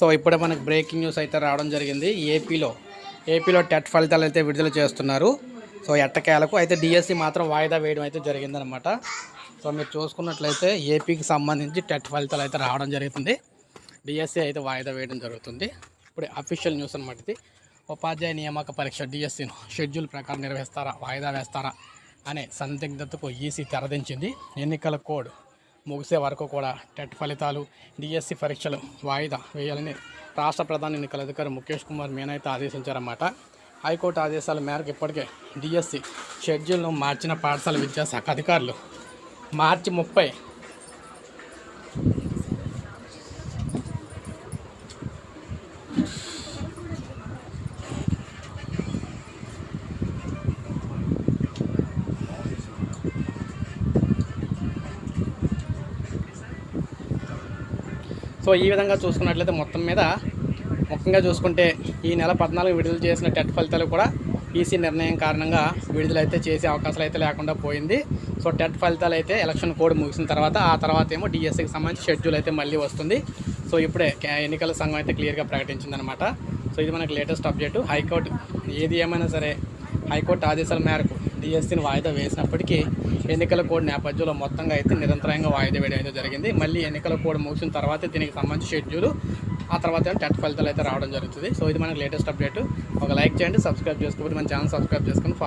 So ఇప్పుడే మనకు breaking news అయితే రావడం జరిగింది. ఏపీలో ఏపీలో టెట్ ఫలితాలు అయితే విడుదల చేస్తున్నారు. సో ఎట్టకేలకు అయితే డిఎస్సి మాత్రం వాయిదా వేయడం అయితే జరిగిందనమాట. సో మీరు చూసుకున్నట్లయితే ఏపీకి సంబంధించి టెట్ ఫలితాలు అయితే రావడం జరుగుతుంది. డిఎస్సి అయితే వాయిదా వేయడం జరుగుతుంది. ఇప్పుడు అఫీషియల్ న్యూస్ అనమాట ఇది. ఉపాధ్యాయ నియామక పరీక్ష డిఎస్సిను షెడ్యూల్ ప్రకారం నిర్వహిస్తారా వాయిదా వేస్తారా అనే సందిగ్ధతకు ఈసీ తెరదించింది. ఎన్నికల కోడ్ ముగిసే వరకు కూడా టెట్ ఫలితాలు డిఎస్సి పరీక్షలు వాయిదా వేయాలని రాష్ట్ర ప్రధాన ఎన్నికల అధికారి ముఖేష్ కుమార్ మీనా అయితే ఆదేశించారన్నమాట. హైకోర్టు ఆదేశాల మేరకు ఇప్పటికే డిఎస్సి షెడ్యూల్ను మార్చిన పాఠశాల విద్యాశాఖ అధికారులు మార్చి ముప్పై సో ఈ విధంగా చూసుకున్నట్లయితే మొత్తం మీద ముఖ్యంగా చూసుకుంటే ఈ నెల పద్నాలుగు విడుదల చేసిన టెట్ ఫలితాలు కూడా ఈసీ నిర్ణయం కారణంగా విడుదలైతే చేసే అవకాశాలు అయితే లేకుండా పోయింది. సో టెట్ ఫలితాలు అయితే ఎలక్షన్ కోడ్ ముగిసిన తర్వాత ఆ తర్వాత ఏమో డిఎస్సికి సంబంధించి షెడ్యూల్ అయితే మళ్ళీ వస్తుంది. సో ఇప్పుడే ఎన్నికల సంఘం అయితే క్లియర్గా ప్రకటించిందనమాట సో ఇది మనకు లేటెస్ట్ అప్డేట్. హైకోర్టు ఏది ఏమైనా సరే హైకోర్టు ఆదేశాల మేరకు డిఎస్సీని వాయిదా వేసినప్పటికీ ఎన్నికల కోడ్ నేపథ్యంలో మొత్తంగా అయితే నిరంతరంగా వాయిదా వేయడం అయితే జరిగింది. మళ్ళీ ఎన్నికల కోడ్ ముగిసిన తర్వాత దీనికి సంబంధించి షెడ్యూల్ ఆ తర్వాత టెట్ ఫలితాలు అయితే రావడం జరుగుతుంది. సో ఇది మనకి లేటెస్ట్ అప్డేట్. ఒక లైక్ చేయండి సబ్స్క్రైబ్ చేసుకోకపోతే మన ఛానల్ సబ్స్క్రైబ్ చేసుకొని